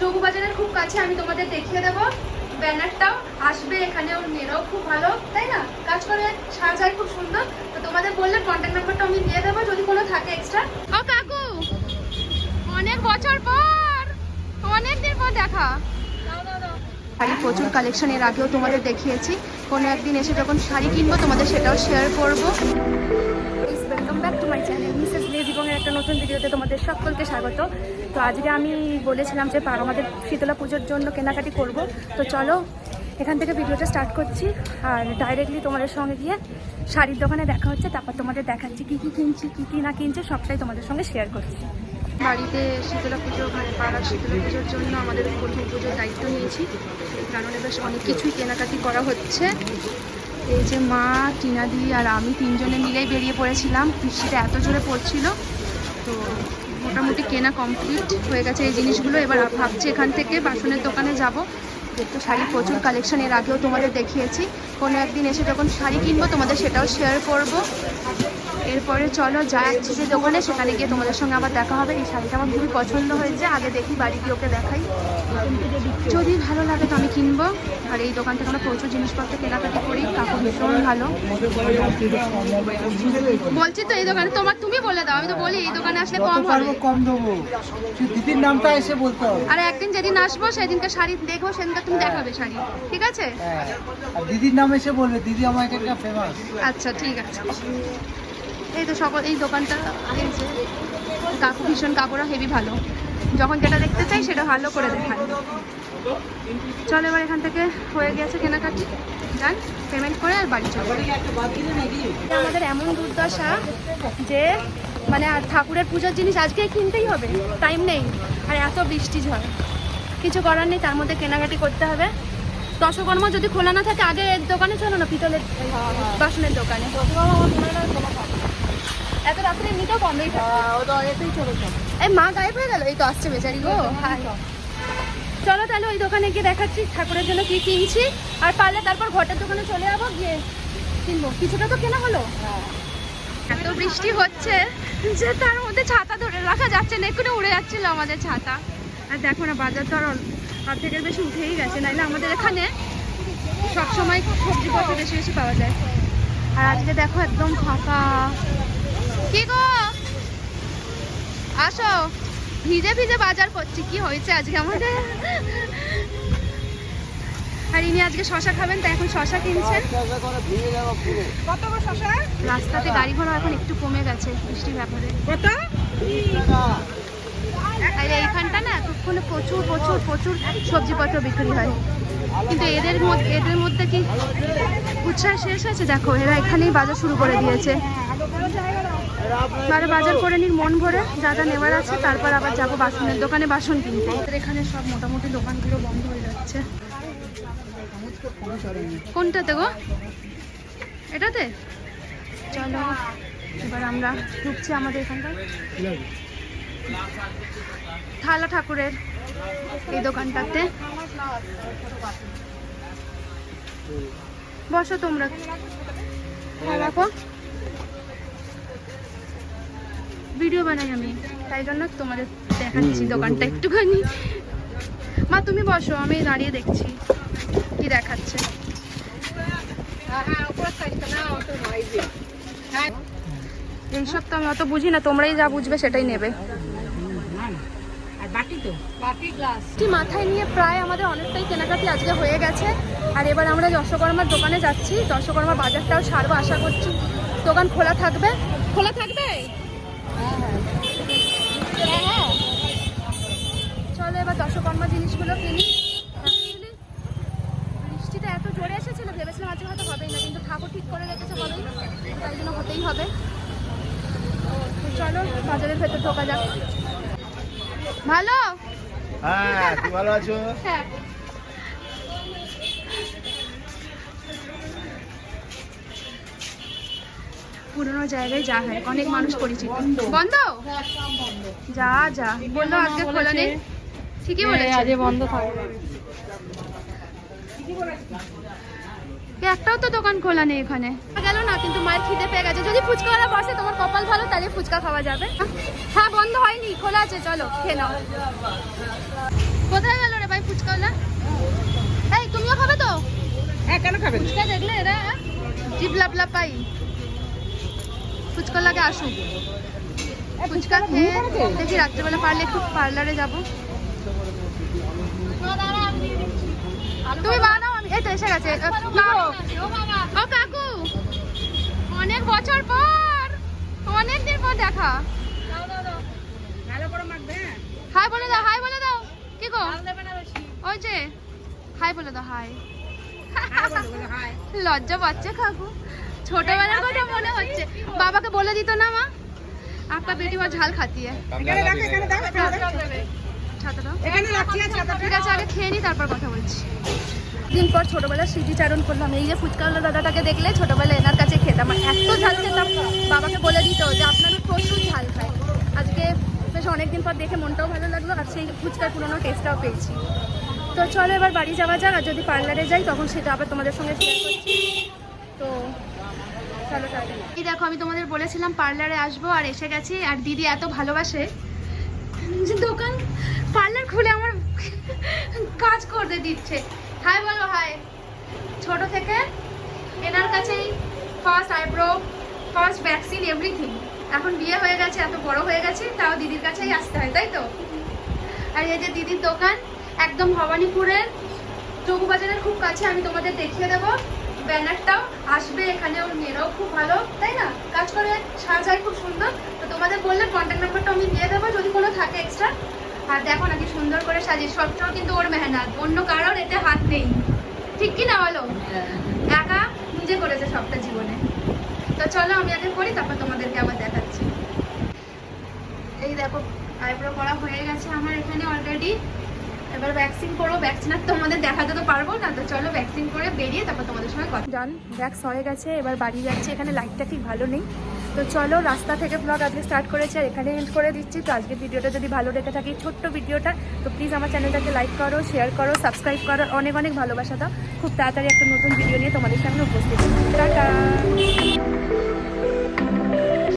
চৌকুবাজারের খুব কাছে, আমি তোমাদের দেখিয়ে দেবো। ব্যানারটাও আসবে এখানেও মেয়েরাও খুব ভালো, তাই না? কাজ করে সাজায় খুব সুন্দর। তো তোমাদের বললে কন্ট্যাক্ট নাম্বারটা আমি দিয়ে দেবো, যদি কোনো থাকে এক্সট্রা ও কাকু, অনেক বছর পর, অনেক দিন পর দেখা। শাড়ি প্রচুর কালেকশন এর আগেও তোমাদের দেখিয়েছি। কোনো একদিন এসে যখন শাড়ি কিনবো, তোমাদের সেটাও শেয়ার করব। মাই চ্যানেল, মিসেস লেজিবংয়ের একটা নতুন ভিডিওতে তোমাদের সকলকে স্বাগত। তো আজকে আমি বলেছিলাম যে আমাদের শীতলা পুজোর জন্য কেনাকাটি করব। তো চলো, এখান থেকে ভিডিওটা স্টার্ট করছি। আর ডাইরেক্টলি তোমাদের সঙ্গে গিয়ে শাড়ির দোকানে দেখা হচ্ছে, তারপর তোমাদের দেখাচ্ছি কী কী কিনছি, কী কী না কিনছি, সবটাই তোমাদের সঙ্গে শেয়ার করছি। বাড়িতে শীতলা পুজো মানে পাড়ার শীতলা পুজোর জন্য আমাদের প্রথম পুজোর দায়িত্ব নিয়েছি, কারণে বেশ অনেক কিছুই কেনাকাটি করা হচ্ছে। এই যে মা টিনাদি আর আমি তিনজনে মিলেই বেরিয়ে পড়েছিলাম। বৃষ্টিটা এত জোরে পড়ছিল, তো মোটামুটি কেনা কমপ্লিট হয়ে গেছে এই জিনিসগুলো। এবার ভাবছি এখান থেকে বাসনের দোকানে যাব। দেখতে শাড়ি প্রচুর কালেকশন এর আগেও তোমাদের দেখিয়েছি। কোনো একদিন এসে যখন শাড়ি কিনবো, তোমাদের সেটাও শেয়ার করব। এরপরে চলো যাচ্ছি যে দোকানে, সেখানে গিয়ে তোমাদের সঙ্গে আবার দেখা হবে। এই শাড়িটা আমার খুবই পছন্দ হয়েছে। আগে দেখি, বাড়ি গিয়ে ওকে দেখাই। যদি ভালো লাগে তো আমি কিনবো। আর এই দোকান থেকে আমরা প্রচুর জিনিসপত্র কেনাকাটি করি কাকু ভীষণ ভালো। বলছি তো এই দোকানে তোমার তুমি বলে দাও আমি তো বলি এই দোকানে আসলে কম হবে। কম দেবো। দিদির নামটা এসে বলতে হবে। আর একদিন যেদিন আসব সেদিনকে শাড়ি দেখব সেদিনকে তুমি দেখাবে শাড়ি ঠিক আছে? হ্যাঁ দিদির নাম এসে বলবে দিদি আমার এখানকার ফেমাস আচ্ছা ঠিক আছে। এই তো সকল এই দোকানটা এই যে কাকু ভীষণ কাকুরা হেভি ভালো। যখন যেটা দেখতে চাই সেটা ভালো করে দেখায়। চল এবার এখান থেকে হয়ে গেছে কেনাকাটি। যান পেমেন্ট করে আর বাড়ি চলে আমাদের এমন দুর্দশা যে মানে আর ঠাকুরের পুজোর জিনিস আজকে কিনতেই হবে টাইম নেই। আর এত বৃষ্টি ঝড়। কিছু করার নেই তার মধ্যে কেনাকাটি করতে হবে। দশকর্মা যদি খোলা না থাকে আগে এর দোকানে চলো না পিতলের বাসনের দোকানে। এত রাত্রে এমনিতেও বন্ধই থাকে। এই মা গায়েব হয়ে গেল? এই তো আসছে বেচারি গো। হাই চলো তাহলে ওই দোকানে গিয়ে দেখাচ্ছি ঠাকুরের জন্য কি কিনছি। আর পারলে তারপর ঘটের দোকানে চলে যাব গিয়ে কিনবো। কিছুটা তো কেনা হলো? এত বৃষ্টি হচ্ছে যে তার মধ্যে ছাতা ধরে রাখা যাচ্ছে না এক্ষুনি উড়ে যাচ্ছিল আমাদের ছাতা। আর দেখো না বাজার তো আর অর্ধেকের বেশি উঠেই গেছে নাইলে আমাদের এখানে সবসময় সবজিপত্র বেশি বেশি পাওয়া যায়। আর আজকে দেখো একদম ফাঁকা। কি গো? আসো। ভিজে ভিজে বাজার করছি, কি হয়েছে আজকে আমাদের? আর ইনি আজকে শশা খাবেন, তাই এখন শশা কিনছেন। রাস্তাতে গাড়ি ঘোড়া এখন একটু কমে গেছে, বৃষ্টির ব্যাপারে। আর এইখানটা না এতক্ষণে প্রচুর প্রচুর প্রচুর সবজিপত্র বিক্রি হয়। কিন্তু এদের মধ্যে এদের মধ্যে কি উৎসাহ শেষ আছে দেখো, এরা এখানেই বাজার শুরু করে দিয়েছে। এবারে বাজার করে নির মন ভরে। যা যা নেওয়ার আছে, তারপর আবার যাব বাসনের দোকানে বাসন কিনতে। এখানে সব মোটামুটি দোকানগুলো বন্ধ হয়ে যাচ্ছে। কোনটাতে গো? এটাতে? চলো, এবার আমরা ঢুকছি আমাদের এখানকার থালা ঠাকুরের এই দোকানটাতে। বসো তোমরা। রাখো। ভিডিও বানাই আমি। তাই জন্য তোমাদের দেখাচ্ছি দোকানটা একটুখানি। মা তুমি বসো আমি দাঁড়িয়ে দেখছি কি দেখাচ্ছে। হ্যাঁ উপরের না অত নয় যে হ্যাঁ এইসব তো আমি অত বুঝি না তোমরাই যা বুঝবে সেটাই নেবে। আর বাটি তো বাটি গ্লাস কি মাথায় নিয়ে প্রায় আমাদের অনেকটাই কেনাকাটি আজকে হয়ে গেছে। আর এবার আমরা দশকর্মার দোকানে যাচ্ছি। দশকর্মা বাজারটাও সারবো আশা করছি। দোকান খোলা থাকবে? খোলা থাকবে। চলো এবার দশকর্মা জিনিসগুলো কিনি। বৃষ্টিটা এত জোরে এসেছিল ভেবেছিলাম আজকে হয়তো হবেই না কিন্তু ঠাকুর ঠিক করে রেখেছে হবেই তাই জন্য হতেই হবে। চলো বাজারের ভেতর ঢোকা যাক। ভালো? হ্যাঁ ভালো আছো? হ্যাঁ। পুরোনো জায়গায় যা হয়। অনেক মানুষ পরিচিত। বন্ধ? যা যা। বলল আজকে খোলা নেই। ঠিকই বলেছে। বন্ধ থাকবে একটাও তো দোকান খোলা নেই এখানে। গেল না কিন্তু মায়ের খিদে পেয়ে গেছে। যদি ফুচকাওয়ালা বসে তোমার কপাল ভালো তাহলে ফুচকা খাওয়া যাবে। হ্যাঁ বন্ধ হয়নি খোলা আছে চলো খেয়ে নাও। কোথায় গেল রে ভাই ফুচকাওয়ালা? এই তুমিও খাবে তো? হ্যাঁ কেন খাবেন ফুচকা দেখলে এরা জিপ লাপ লাপ পাই ফুচকা লাগে আসুক। ফুচকা খেয়ে দেখি রাত্রেবেলা পারলে একটু পার্লারে যাব। তুমি বানাও আমি এই তো এসে গেছে। ও কাকু অনেক বছর পর অনেক দিন পর দেখা। হাই বলে দাও হাই বলে দাও। কি গো? ওই যে হাই বলে দাও হাই। লজ্জা পাচ্ছে কাকু। ছোটবেলার কথা মনে হচ্ছে। বাবাকে বলে দিত না মা? है এখানে রাখছি আর ছাতাটা। ঠিক আছে আগে খেয়ে নি তারপর কথা বলছি। দিন পর ছোটবেলার স্মৃতিচারণ করলাম। এই যে ফুচকাওয়ালা দাদাটাকে দেখলে ছোটবেলায় এনার কাছে খেতাম। এত ঝাল খেতাম বাবাকে বলে দিত যে আপনার প্রচুর ঝাল খায়। আজকে বেশ অনেকদিন পর দেখে মনটাও ভালো লাগল আর সেই ফুচকার পুরোনো টেস্টটাও পেয়েছি। তো চলো এবার বাড়ি যাওয়া যাক আর যদি পার্লারে যাই তখন সেটা আবার তোমাদের সঙ্গে শেয়ার করছি। তো। এই দেখো, আমি তোমাদের বলেছিলাম পার্লারে আসব আর এসে গেছি, আর দিদি এত ভালোবাসে যে দোকান পার্লার খুলে আমার কাজ করতে দিচ্ছে। হাই বলো, হাই। ছোট থেকে এনার কাছেই first eyebrow first vaccine everything এখন বিয়ে হয়ে গেছে, এত বড় হয়ে গেছে, তাও দিদির কাছেই আসতে হয়, তাই তো? আর এই যে দিদির দোকান, একদম ভবানীপুরের চৌবাজারের খুব কাছে, আমি তোমাদের দেখিয়ে দেবো। ব্যানারটাও আসবে এখানে, ওর মেয়েরাও খুব ভালো, তাই না? কাজ করে সাজায় খুব সুন্দর। তো তোমাদের বললে কন্ট্যাক্ট নাম্বারটা আমি দিয়ে দেবো, যদি কোনো থাকে এক্সট্রা আর দেখো নাকি সুন্দর করে সাজিয়ে, সবটাও কিন্তু ওর মেহনত। অন্য কারোর এতে হাত নেই। ঠিক কি না বলো? একা নিজে করেছে সবটা জীবনে। তো চলো আমি আগে করি, তারপর তোমাদেরকে আবার দেখাচ্ছি। এই দেখো আইব্রো করা হয়ে গেছে আমার এখানে অলরেডি এবার ভ্যাকসিন করব ভ্যাকসিন আর তোমাদের দেখাতে তো পারব না, তো চলো ভ্যাকসিন করে বেরিয়ে তারপর তোমাদের সঙ্গে কথা ডান ভ্যাক্স হয়ে গেছে, এবার বাড়ি যাচ্ছে, এখানে লাইটটা ঠিক ভালো নেই। তো চলো, রাস্তা থেকে ব্লগ আজকে স্টার্ট করেছি, আর এখানে এন্ড করে দিচ্ছি। তো আজকের ভিডিওটা যদি ভালো লেগে থাকে ছোট্ট ভিডিওটা তো প্লিজ আমার চ্যানেলটাকে লাইক করো শেয়ার করো সাবস্ক্রাইব করো, অনেক অনেক ভালোবাসা দাও। খুব তাড়াতাড়ি একটা নতুন ভিডিও নিয়ে তোমাদের সামনে উপস্থিত। টাটা!